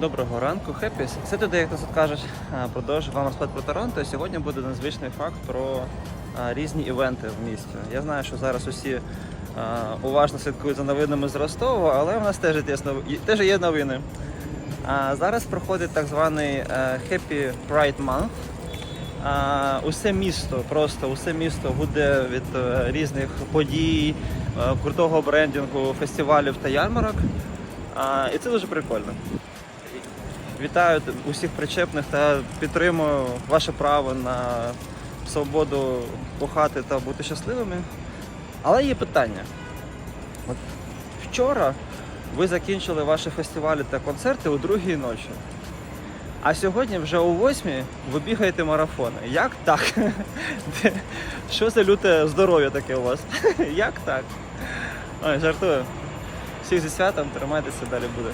Доброго ранку, хеппі. Це туди, як тут кажуть, а, продовжую вам розповідь про Торонто. Сьогодні буде надзвичний факт про різні івенти в місті. Я знаю, що зараз усі уважно слідкують за новинами з Ростова, але в нас теж є, теж є новини. Зараз проходить так званий е, Happy Pride Month. Усе місто, просто усе місто буде від е, різних подій, е, крутого брендингу, фестивалів та ярмарок. І це дуже прикольно. Вітаю усіх причепних та підтримую ваше право на свободу кохати та бути щасливими. Але є питання. От вчора ви закінчили ваші фестивалі та концерти у другій ночі. А сьогодні вже о восьмій ви бігаєте марафони. Як так? Що за люте здоров'я таке у вас? Як так? Ой, жартую. Всіх зі святом, тримайтеся, далі буде.